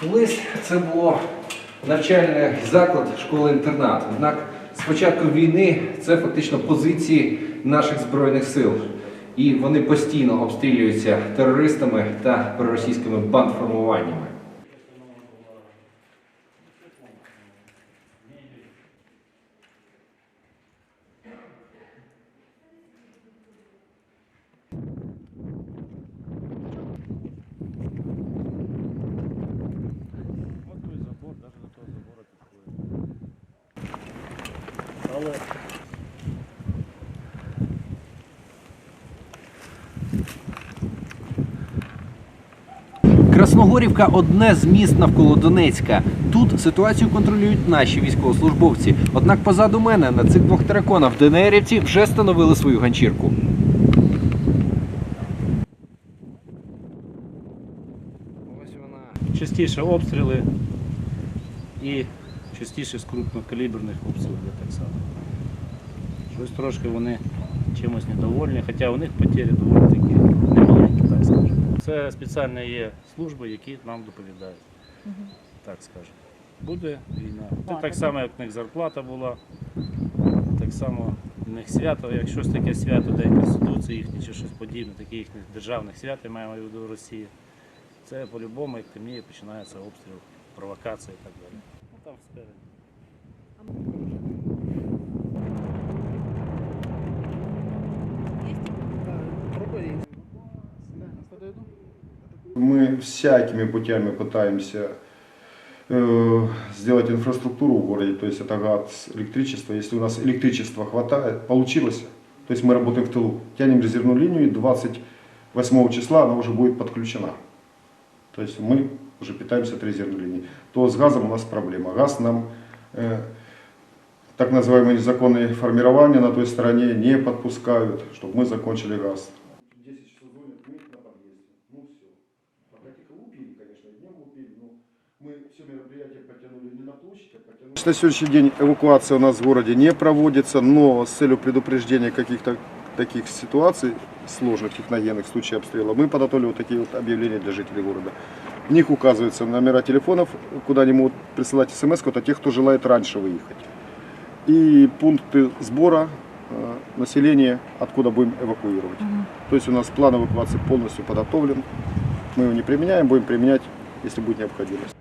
Колись це було навчальний заклад школи-інтернат. Однак з початку війни це фактично позиції наших збройних сил. І вони постійно обстрілюються терористами та проросійськими бандформуваннями. Але Красногорівка одне з міст навколо Донецька. Тут ситуацію контролюють наші військовослужбовці. Однак позаду мене на цих двох тараконах ДНРівці вже встановили свою ганчірку. Ось вона. частіше обстріли і частіше з крупнокаліберних обстрілів так само. Щось трошки вони чимось недовольні, хоча у них потері доволі такі немаленькі, так скажемо. Це спеціальні є служби, які нам доповідають. Так скажемо. Буде війна. Це так само, як в них зарплата була, так само в них свято, як щось таке свято, День Конституції їхні чи щось подібне, таке їхніх державних свят, я маю в виду в Росії. Це по-любому, як темніє, починається обстріл, провокація і так далі. Там спереду. Мы всякими путями пытаемся э, сделать инфраструктуру в городе, то есть это газ, электричество. Если у нас электричества хватает, получилось, то есть мы работаем в тылу, тянем резервную линию, и 28 числа она уже будет подключена. То есть мы уже питаемся от резервной линии. То с газом у нас проблема. Газ нам, э, так называемые незаконные формирования на той стороне не подпускают, чтобы мы закончили газ. 10 часов звонят, мы на подъезде. Ну а. На сегодняшний день эвакуация у нас в городе не проводится, но с целью предупреждения каких-то таких ситуаций сложных техногенных в случае обстрела мы подготовили вот такие вот объявления для жителей города. В них указываются номера телефонов, куда они могут присылать смс от тех, кто желает раньше выехать. И пункты сбора э, населения, откуда будем эвакуировать. То есть у нас план эвакуации полностью подготовлен. Мы его не применяем, будем применять, если будет необходимость.